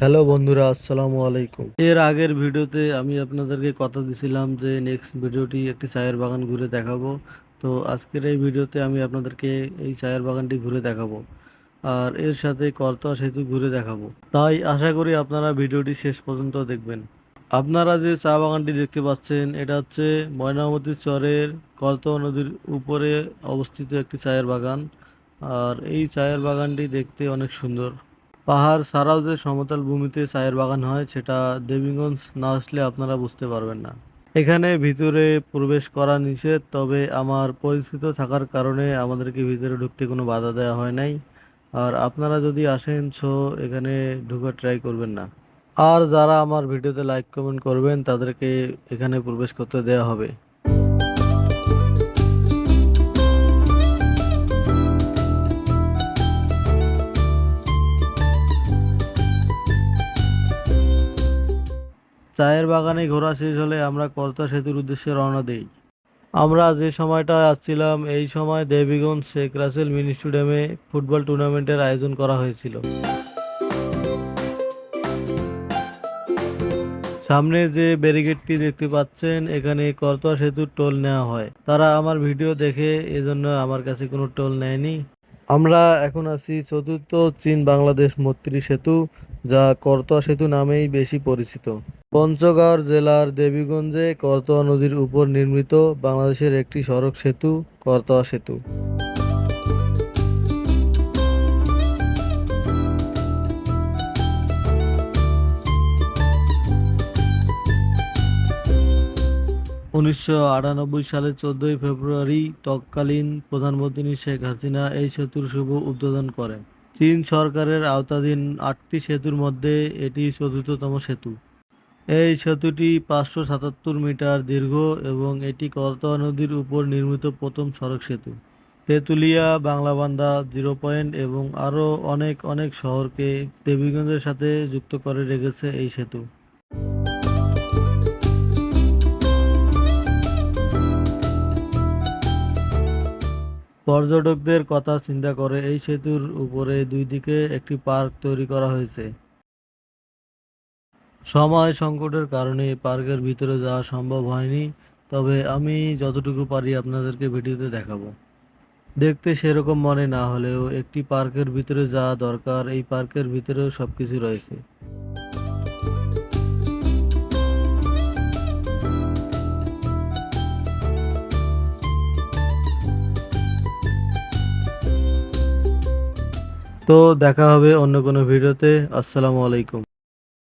Hello বন্ধুরা, আসসালামু আলাইকুম। এর আগের ভিডিওতে আমি আপনাদেরকে কথা দিছিলাম যে নেক্সট ভিডিওটি একটি চায়ের বাগান ঘুরে দেখাবো। তো আজকের এই ভিডিওতে আমি আপনাদেরকে এই চায়ের বাগানটি ঘুরে দেখাবো আর এর সাথে করতোয়া সেতু ঘুরে দেখাবো। তাই আশা করি আপনারা ভিডিওটি শেষ পর্যন্ত দেখবেন। আপনারা যে চা বাগানটি দেখতে পাচ্ছেন, এটা হচ্ছে ময়নামতি চরের করতোয়া নদীর উপরে অবস্থিত একটি চায়ের বাগান। আর এই চায়ের বাগানটি দেখতে অনেক সুন্দর। পাহাড় ছাড়াও যে সমতল ভূমিতে চায়ের বাগান হয়, সেটা দেবীগঞ্জ না আসলে আপনারা বুঝতে পারবেন না। এখানে ভিতরে প্রবেশ করা নিষেধ, তবে আমার পরিচিত থাকার কারণে আমাদেরকে ভিতরে ঢুকতে কোনো বাধা দেওয়া হয় নাই। আর আপনারা যদি আসেন সো এখানে ঢুকে ট্রাই করবেন না। আর যারা আমার ভিডিওতে লাইক কমেন্ট করবেন, তাদেরকে এখানে প্রবেশ করতে দেওয়া হবে। চায়ের বাগানে ঘোরা শেষ হলে আমরা করতা সেতুর উদ্দেশ্যে রওনা দেই। আমরা যে সময়টা আসছিলাম, এই সময় দেবীগঞ্জ শেখ রাসেল মিনি স্টেডিয়ামে ফুটবল টুর্নামেন্টের আয়োজন করা হয়েছিল। সামনে যে ব্যারিকেডটি দেখতে পাচ্ছেন, এখানে করতোয়া সেতুর টোল নেওয়া হয়। তারা আমার ভিডিও দেখে এজন্য আমার কাছে কোনো টোল নেয়নি। আমরা এখন আছি চতুর্থ চীন বাংলাদেশ মৈত্রী সেতু, যা করতোয়া সেতু নামেই বেশি পরিচিত। পঞ্চগড় জেলার দেবীগঞ্জে করতোয়া নদীর উপর নির্মিত বাংলাদেশের একটি সড়ক সেতু, করতোয়া সেতু। উনিশশো সালের চোদ্দই ফেব্রুয়ারি তৎকালীন প্রধানমন্ত্রী শেখ হাসিনা এই সেতুর শুভ উদ্বোধন করেন। চীন সরকারের আওতাধীন আটটি সেতুর মধ্যে এটি চতুর্থতম সেতু। এই সেতুটি পাঁচশো সাতাত্তর মিটার দীর্ঘ এবং এটি করতোয়া নদীর উপর নির্মিত প্রথম সড়ক সেতু। তেঁতুলিয়া, বাংলাবান্ধা, জিরো পয়েন্ট এবং আরও অনেক অনেক শহরকে দেবীগঞ্জের সাথে যুক্ত করে রেখেছে এই সেতু। পর্যটকদের কথা চিন্তা করে এই সেতুর উপরে দুই দিকে একটি পার্ক তৈরি করা হয়েছে। সময় সংকটের কারণে পার্কের ভিতরে যাওয়া সম্ভব হয়নি, তবে আমি যতটুকু পারি আপনাদেরকে ভিডিওতে দেখাবো। দেখতে সেরকম মনে না হলেও একটি পার্কের ভিতরে যাওয়া দরকার, এই পার্কের ভিতরেও সব কিছু রয়েছে। তো দেখা হবে অন্য কোনো ভিডিওতে, আসসালামু আলাইকুম।